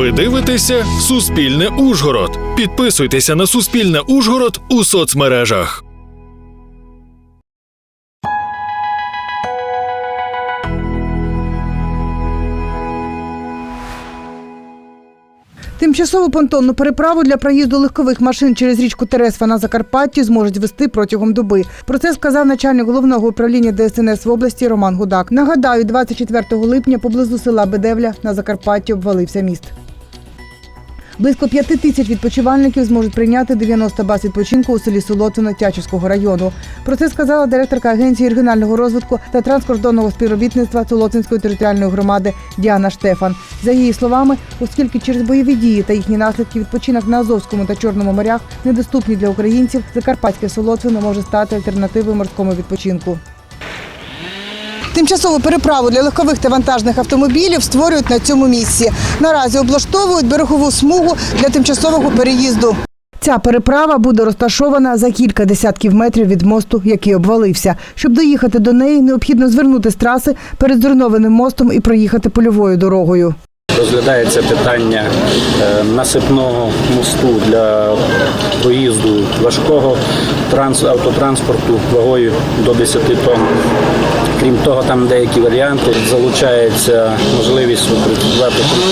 Ви дивитеся Суспільне Ужгород. Підписуйтеся на Суспільне Ужгород у соцмережах. Тимчасову понтонну переправу для проїзду легкових машин через річку Тересва на Закарпатті зможуть вести протягом доби. Про це сказав начальник головного управління ДСНС в області Роман Гудак. Нагадаю, 24 липня поблизу села Бедевля на Закарпатті обвалився міст. Близько п'яти тисяч відпочивальників зможуть прийняти 90 баз відпочинку у селі Солотвино Тячівського району. Про це сказала директорка агенції регіонального розвитку та транскордонного співробітництва Солотвинської територіальної громади Діана Штефан. За її словами, оскільки через бойові дії та їхні наслідки відпочинок на Азовському та Чорному морях недоступні для українців, Закарпатське Солотвино може стати альтернативою морському відпочинку. Тимчасову переправу для легкових та вантажних автомобілів створюють на цьому місці. Наразі облаштовують берегову смугу для тимчасового переїзду. Ця переправа буде розташована за кілька десятків метрів від мосту, який обвалився. Щоб доїхати до неї, необхідно звернути з траси перед зруйнованим мостом і проїхати польовою дорогою. Розглядається питання е, насипного мосту для проїзду важкого транс- автотранспорту вагою до 10 тонн. Крім того, там деякі варіанти залучається можливість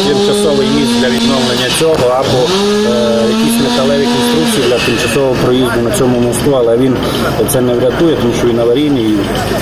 тимчасовий міст для відновлення цього або е, якісь металеві конструкції для тимчасового проїзду на цьому мосту, але він це не врятує, тому що він аварійний, і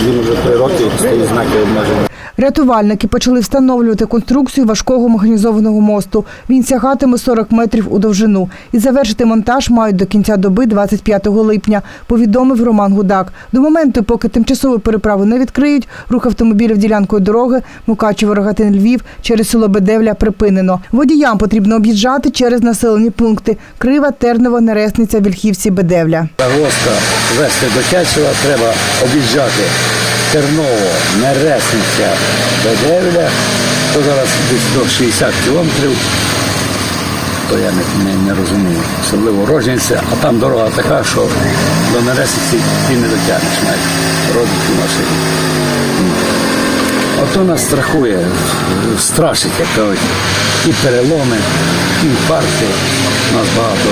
він вже три роки стоїть знаки обмеження. Рятувальники почали встановлювати конструкцію важкого механізованого мосту. Він сягатиме 40 метрів у довжину. І завершити монтаж мають до кінця доби 25 липня, повідомив Роман Гудак. До моменту, поки тимчасову переправу не відкриють, рух автомобілів ділянкою дороги Мукачево рогатин Львів через село Бедевля припинено. Водіям потрібно об'їжджати через населені пункти Крива, Терново, Нересниця, Вільхівці, Бедевля. Загвоздка вести до Чачева треба об'їжджати Терново, Нересниця, Бедевля, то зараз десь до 60 кілометрів, то я не, не, не розумію. Особливо Рожниця, а там дорога така, що до Нересниці ти не дотягнеш навіть родичі машини. Ото нас страхує, страшить, як кажуть, і переломи, і інфаркти. У нас багато,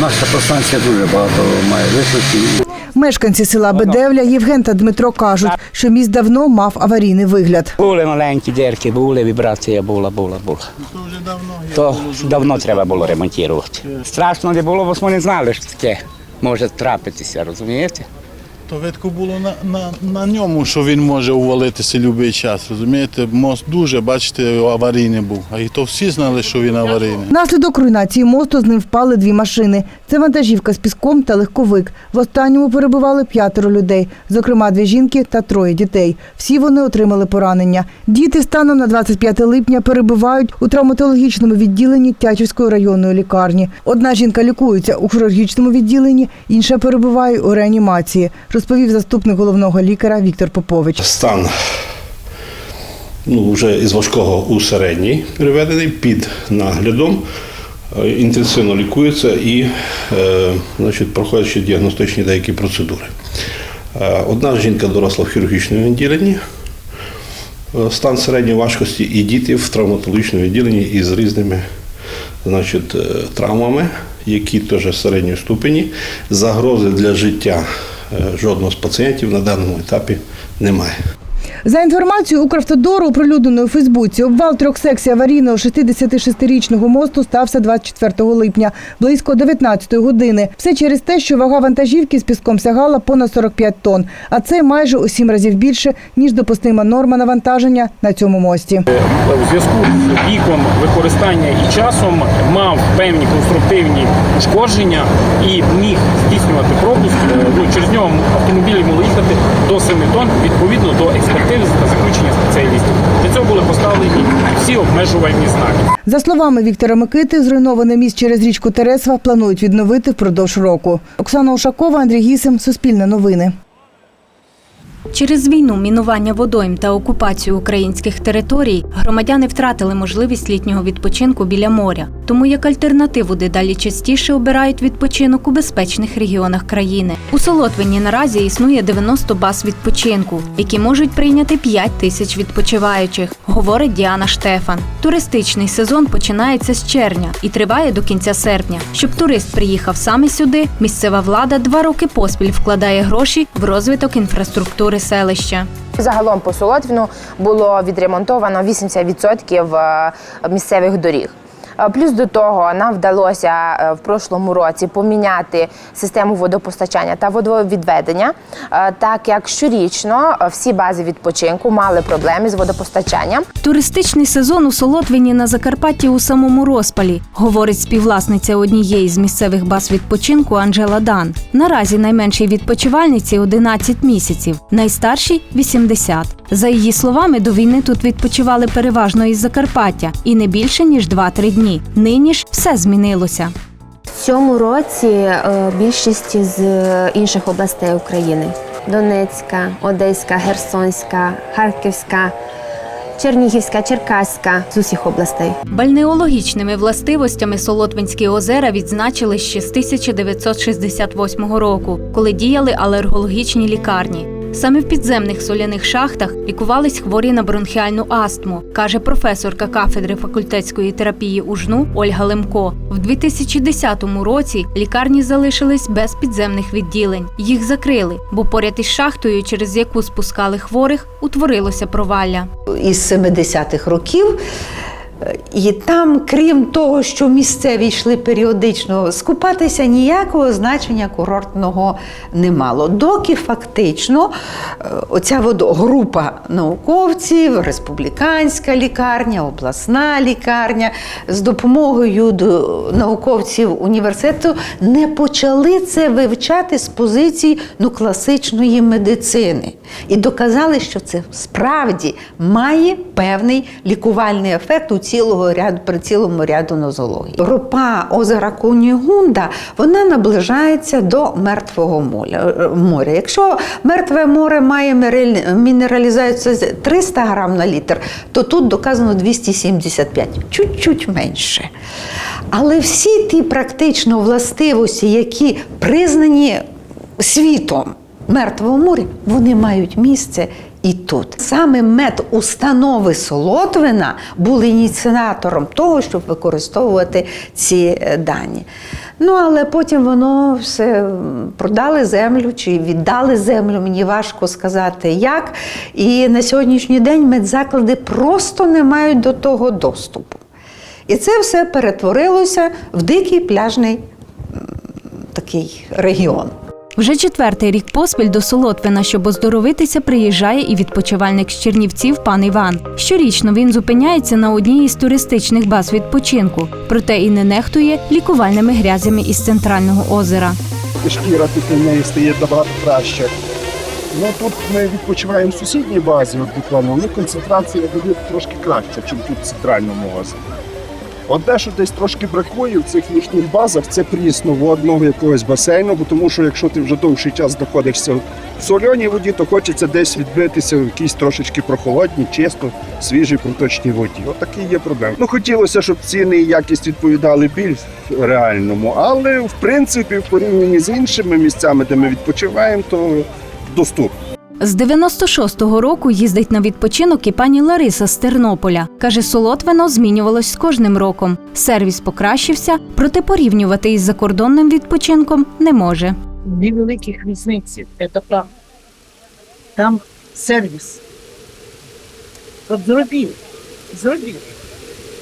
наша простанція дуже багато має викликів. Мешканці села Бедевля Євген та Дмитро кажуть, що міст давно мав аварійний вигляд. Були маленькі дірки, були, вібрація була, була, була. То давно треба було ремонтувати. Страшно не було, бо ми не знали, що таке може трапитися, розумієте? То видко було на, на, на ньому, що він може увалитися будь-який час. Розумієте, мост дуже, бачите, аварійний був. А і то всі знали, що він аварійний. Внаслідок руйнації мосту з ним впали дві машини. Це вантажівка з піском та легковик. В останньому перебували п'ятеро людей, зокрема дві жінки та троє дітей. Всі вони отримали поранення. Діти станом на 25 липня перебувають у травматологічному відділенні Тячівської районної лікарні. Одна жінка лікується у хірургічному відділенні, інша перебуває у реанімації, розповів заступник головного лікаря Віктор Попович. стан ну, вже із важкого у середній переведений під наглядом. е, Інтенсивно лікується і е, значить, проходять ще діагностичні деякі процедури. Е, Одна жінка доросла в хірургічному відділенні, е, стан середньої важкості, і діти в травматологічному відділенні із різними значить, е, травмами, які теж середньої ступені. Загрози для життя жодного з пацієнтів на даному етапі немає. За інформацією Укравтодору, оприлюдненої у Фейсбуці, обвал трьох секцій аварійного 66-річного мосту стався 24 липня, близько 19 години. Все через те, що вага вантажівки з піском сягала понад 45 тонн, а це майже у сім разів більше, ніж допустима норма навантаження на цьому мості. в зв'язку з віком використання і часом мав певні конструктивні ушкодження і міг здійснювати пропуск. Е, Ну, через нього автомобілі могли їхати до 7 тонн відповідно до експертизи та заключення спеціалістів. Для цього були поставлені всі обмежувальні знаки. За словами Віктора Микити, зруйноване міст через річку Тересва планують відновити впродовж року. Оксана Ушакова, Андрій Гісим, Суспільне новини. Через війну, мінування водойм та окупацію українських територій громадяни втратили можливість літнього відпочинку біля моря. Тому як альтернативу дедалі частіше обирають відпочинок у безпечних регіонах країни. У Солотвині наразі існує 90 баз відпочинку, які можуть прийняти 5 тисяч відпочиваючих, говорить Діана Штефан. Туристичний сезон починається з червня і триває до кінця серпня. Щоб турист приїхав саме сюди, місцева влада два роки поспіль вкладає гроші в розвиток інфраструктури селища. Загалом по Солотвіну було відремонтовано 80% е, місцевих доріг. Плюс до того нам вдалося е, в прошлому році поміняти систему водопостачання та водовідведення, е, так як щорічно е, всі бази відпочинку мали проблеми з водопостачанням. Туристичний сезон у Солотвині на Закарпатті у самому розпалі, говорить співвласниця однієї з місцевих баз відпочинку Анжела Дан. Наразі найменшій відпочивальниці 11 місяців, найстаршій 80. За її словами, до війни тут відпочивали переважно із Закарпаття і не більше ніж 2-3 дні. Нині ж все змінилося. В цьому році е, більшість з інших областей України: Донецька, Одеська, Херсонська, Харківська, Чернігівська, Черкаська з усіх областей. Бальнеологічними властивостями Солотвинські озера відзначили ще з 1968 року, коли діяли алергологічні лікарні. Саме в підземних соляних шахтах лікувались хворі на бронхіальну астму, каже професорка кафедри факультетської терапії УЖНУ Ольга Лемко. В 2010 році лікарні залишились без підземних відділень. Їх закрили, бо поряд із шахтою, через яку спускали хворих, утворилося провалля. із 70-х років. І там, крім того, що місцеві йшли періодично скупатися, ніякого значення курортного не мало. Доки фактично е, оця група науковців, республіканська лікарня, обласна лікарня з допомогою науковців університету не почали це вивчати з позиції ну, класичної медицини і доказали, що це справді має певний лікувальний ефект у цілого ряду при цілому ряду нозологій. Ропа озера Кунігунда вона наближається до мертвого моря. Якщо мертве море має мінералізацію 300 грам на літр, то тут доказано 275, чуть-чуть менше. Але всі ті практично властивості, які признані світом мертвого моря, вони мають місце і тут. Саме медустанови Солотвина були ініціатором того, щоб використовувати ці е, дані. Ну, але потім воно все продали землю чи віддали землю, мені важко сказати як. І на сьогоднішній день медзаклади просто не мають до того доступу. І це все перетворилося в дикий пляжний такий регіон. Вже четвертий рік поспіль до Солотвина, щоб оздоровитися, приїжджає і відпочивальник з Чернівців пан Іван. Щорічно він зупиняється на одній із туристичних баз відпочинку, проте і не нехтує лікувальними грязями із центрального озера. шкіра після неї стає набагато краще. Ну тут ми відпочиваємо в сусідній базі, от буквально, у них концентрація води трошки краща, ніж тут в центральному озері. От те, що десь трошки бракує в цих їхніх базах, це прісноводного якогось басейну, бо тому що якщо ти вже довший час знаходишся в соленій воді, то хочеться десь відбитися в якійсь трошечки прохолодній, чисто, свіжій проточній воді. От є проблеми. Ну хотілося, щоб ціни і якість відповідали більш реальному, але в принципі, в порівнянні з іншими місцями, де ми відпочиваємо, то доступно. З 96-го року їздить на відпочинок і пані Лариса з Тернополя. Каже, Солотвино змінювалось з кожним роком. Сервіс покращився, проте порівнювати із закордонним відпочинком не може. Дві великих різниці, це правда. Там сервіс. От зробив, зробив.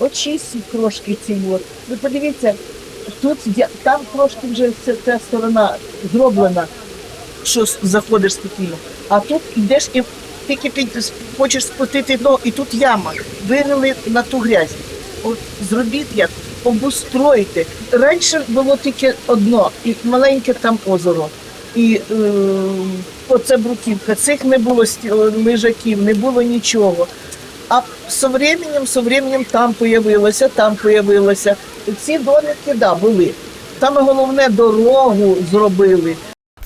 Очистив трошки ці от. Ви подивіться, тут там трошки вже ця, сторона зроблена, що заходиш спокійно. А тут йдеш і тільки під, хочеш спустити дно, і тут яма. Вирили на ту грязь. От зробіть як, обустроїте. Раніше було тільки одно, і маленьке там озеро. І е, оце бруківка. Цих не було сті- лежаків, не було нічого. А со временем, со временем там появилося, там появилося. Ці домики, да, були. Там головне дорогу зробили.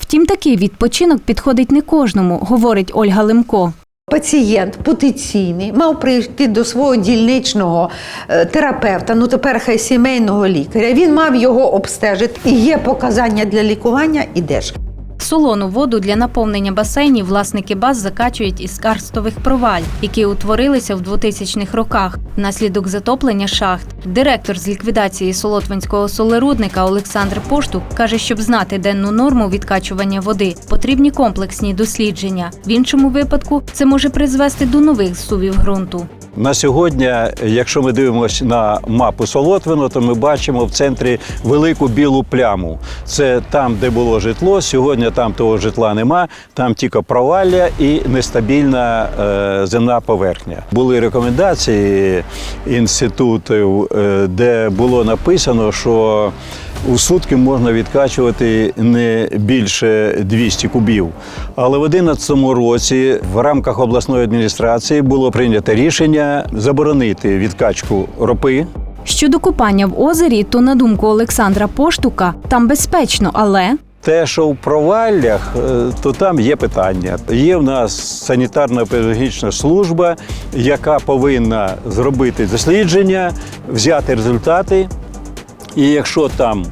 Втім, такий відпочинок підходить не кожному, говорить Ольга Лемко. Пацієнт потенційний мав прийти до свого дільничного е, терапевта, ну тепер хай сімейного лікаря. Він мав його обстежити. І є показання для лікування, ідеш. Солону воду для наповнення басейнів власники баз закачують із карстових проваль, які утворилися в 2000-х роках внаслідок затоплення шахт. Директор з ліквідації Солотвинського солерудника Олександр Поштук каже, щоб знати денну норму відкачування води, потрібні комплексні дослідження. В іншому випадку це може призвести до нових зсувів ґрунту. На сьогодні, якщо ми дивимося на мапу Солотвино, то ми бачимо в центрі велику білу пляму. Це там, де було житло. Сьогодні там того житла нема, там тільки провалля і нестабільна е, земна поверхня. Були рекомендації інститутів, е, де було написано, що у сутки можна відкачувати не більше 200 кубів. Але в 2011 році в рамках обласної адміністрації було прийнято рішення заборонити відкачку ропи. Щодо купання в озері, то на думку Олександра Поштука, там безпечно, але Те, що в проваллях, е, то там є питання. Є в нас санітарно-педагогічна служба, яка повинна зробити дослідження, взяти результати. І якщо там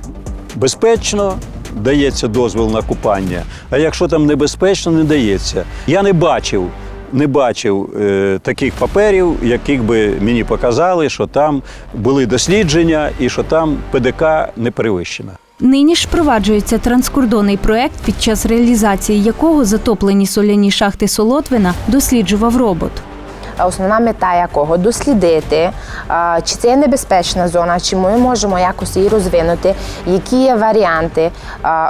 безпечно, дається дозвіл на купання. А якщо там небезпечно, не дається. Я не бачив. Не бачив е, таких паперів, яких би мені показали, що там були дослідження і що там ПДК не перевищена. нині ж впроваджується транскордонний проект, під час реалізації якого затоплені соляні шахти Солотвина досліджував робот. Основна мета якого дослідити, чи це є небезпечна зона, чи ми можемо якось її розвинути, які є варіанти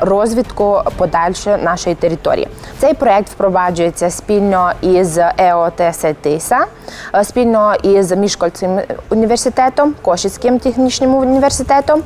розвитку подальшої нашої території. Цей проект впроваджується спільно із ЕОТ Сетиса, спільно із Мішкольським університетом, Кошицьким технічним університетом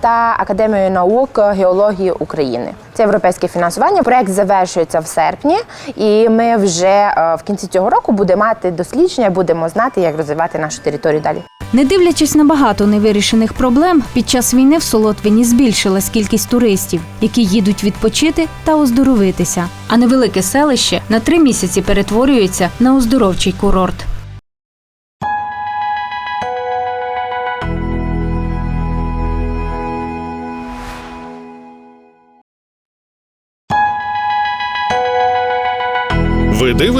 та Академією наук геології України. Це європейське фінансування. Проект завершується в серпні, і ми вже е, в кінці цього року будемо мати дослідження, будемо знати, як розвивати нашу територію далі. Не дивлячись на багато невирішених проблем, під час війни в Солотвині збільшилась кількість туристів, які їдуть відпочити та оздоровитися. А невелике селище на три місяці перетворюється на оздоровчий курорт.